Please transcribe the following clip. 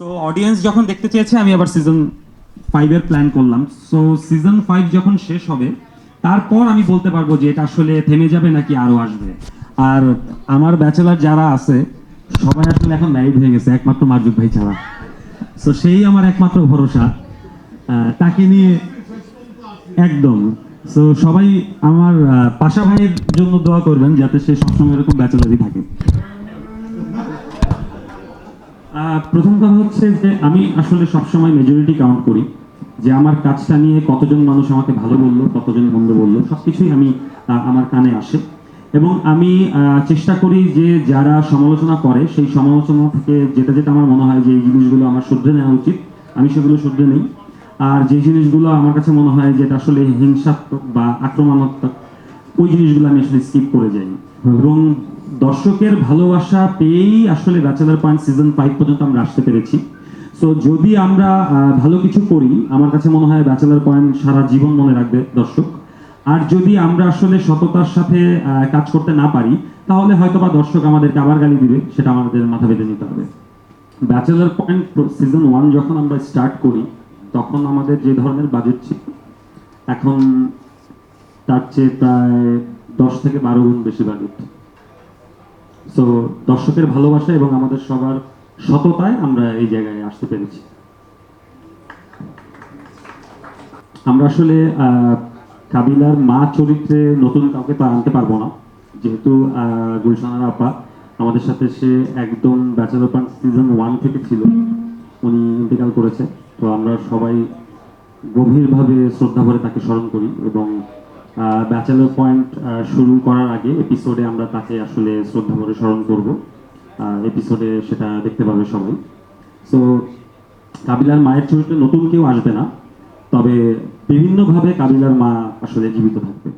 So audience যখন দেখতে চেয়েছে, আমি আবার সিজন ফাইভের প্ল্যান করলাম। সো সিজন ফাইভ যখন শেষ হবে, তারপর আমি বলতে পারব যে এটা আসলে থেমে যাবে নাকি আরও আসবে। আর আমার ব্যাচেলার যারা আছে, সবাই আসলে এখন ম্যারিড হয়ে গেছে, একমাত্র মার্জুক ভাই ছাড়া। সো সেই আমার একমাত্র ভরসা। তাকে নিয়ে একদম। সো সবাই আমার পাশা ভাইয়ের জন্য দোয়া করবেন যাতে সে সবসময় এরকম ব্যাচেলারই থাকে। প্রথম কথা হচ্ছে যে আমি আসলে সবসময় মেজরিটি কাউন্ট করি যে আমার কাজটা নিয়ে কতজন মানুষ আমাকে ভালো বলল, কতজন মন্দ বলল, সবকিছুই আমি আমার কানে আসে। এবং আমি চেষ্টা করি যে যারা সমালোচনা করে, সেই সমালোচনা থেকে যেটা যেটা আমার মনে হয় যে এই জিনিসগুলো আমার শুধরে নেওয়া উচিত। আমি সেগুলো শুধরে নেই। আর যে জিনিসগুলো আমার কাছে মনে হয় যেটা আসলে হিংসাত্মক বা আক্রমণাত্মক ওই জিনিসগুলো আমি আসলে স্কিপ করে যাই এবং দর্শকের ভালোবাসা পেয়েই আসলে ব্যাচেলার পয়েন্ট সিজন ফাইভ পর্যন্ত আমরা আসতে পেরেছি। সো যদি আমরা ভালো কিছু করি আমার কাছে মনে হয় ব্যাচেলার পয়েন্ট সারা জীবন মনে রাখবে দর্শক। আর যদি আমরা আসলে সততার সাথে কাজ করতে না পারি তাহলে হয়তোবা দর্শক আমাদেরকে আবার গালি দিবে সেটা আমাদের মাথা বেঁধে নিতে হবে। ব্যাচেলার পয়েন্ট সিজন ওয়ান যখন আমরা স্টার্ট করি তখন আমাদের যে ধরনের বাজেট ছিল এখন তার চেয়ে প্রায় দশ থেকে বারো গুণ বেশি বাজেট সো দর্শকের ভালোবাসা এবং আমাদের সবার সততায় আমরা এই জায়গায় আসতে পেরেছি। আমরা আসলে কাবিলার মা চরিত্রে নতুন কাউকে তো আনতে পারব না। যেহেতু গুলশানার আপা, আমাদের সাথে সে একদম ব্যাচেলর পয়েন্ট সিজন ওয়ান থেকে ছিল। উনি ইন্তেকাল করেছে। তো আমরা সবাই গভীরভাবে শ্রদ্ধা ভরে তাকে স্মরণ করি এবং ব্যাচেলর পয়েন্ট শুরু করার আগে এপিসোডে আমরা তাকে আসলে শ্রদ্ধা করে স্মরণ করব। এপিসোডে সেটা দেখতে পাবে সবাই। সো কাবিলার মায়ের চরিত্রে নতুন কেউ আসবে না, তবে বিভিন্নভাবে কাবিলার মা আসলে জীবিত থাকবে।